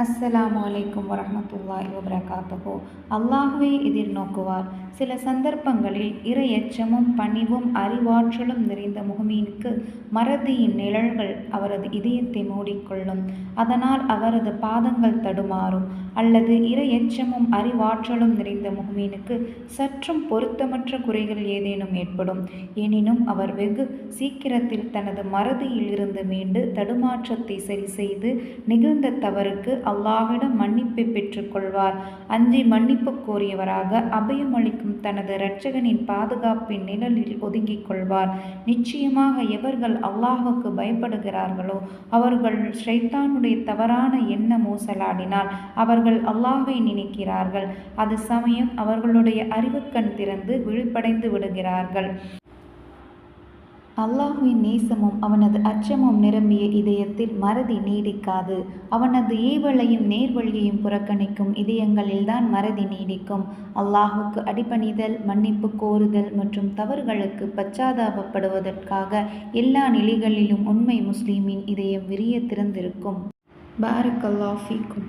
அஸ்ஸலாமு அலைக்கும் வரஹ்மத்துல்லாஹி வபரகாத்துஹு. எதிர் நோக்குவார். சில சந்தர்ப்பங்களில் இரையச்சமும் பணிவும் அறிவாற்றலும் நிறைந்த முகமீனுக்கு மறதியின் நிழல்கள் அவரது இதயத்தை மூடிக்கொள்ளும். அதனால் அவரது பாதங்கள் தடுமாறும். அல்லது இரையச்சமும் அறிவாற்றலும் நிறைந்த முகமீனுக்கு சற்றும் பொருத்தமற்ற குறைகள் ஏதேனும் ஏற்படும். எனினும் அவர் வெகு சீக்கிரத்தில் தனது மறதியில் இருந்து மீண்டு தடுமாற்றத்தை சரி செய்து நிகழ்ந்த தவறுக்கு அல்லாஹிடம் மன்னிப்பை பெற்றுக்கொள்வார். அஞ்சி மன்னிப்பு கோரியவராக அபயமளிக்கும் தனது இரட்சகனின் பாதுகாப்பின் நிழலில் ஒதுங்கிக் கொள்வார். நிச்சயமாக எவர்கள் அல்லாஹுக்கு பயப்படுகிறார்களோ அவர்கள் ஷைத்தானுடைய தவறான எண்ண மோசலாடினால் அவர்கள் அல்லாஹை நினைக்கிறார்கள். அது சமயம் அவர்களுடைய அறிவுக்கண் திறந்து விழிப்படைந்து விடுகிறார்கள். அல்லாஹுவின் நேசமும் அவனது அச்சமும் நிரம்பிய இதயத்தில் மறதி நீடிக்காது. அவனது ஏவலையும் நேர்வழியையும் புறக்கணிக்கும் இதயங்களில்தான் மறதி நீடிக்கும். அல்லாஹுக்கு அடிபணிதல் மன்னிப்பு கோருதல் மற்றும் தவறுகளுக்கு பச்சாதாபப்படுவதற்காக எல்லா நிலைகளிலும் உண்மை முஸ்லீமின் இதயம் விரிய திறந்திருக்கும். பாரக் அல்லாஃபிக்கும்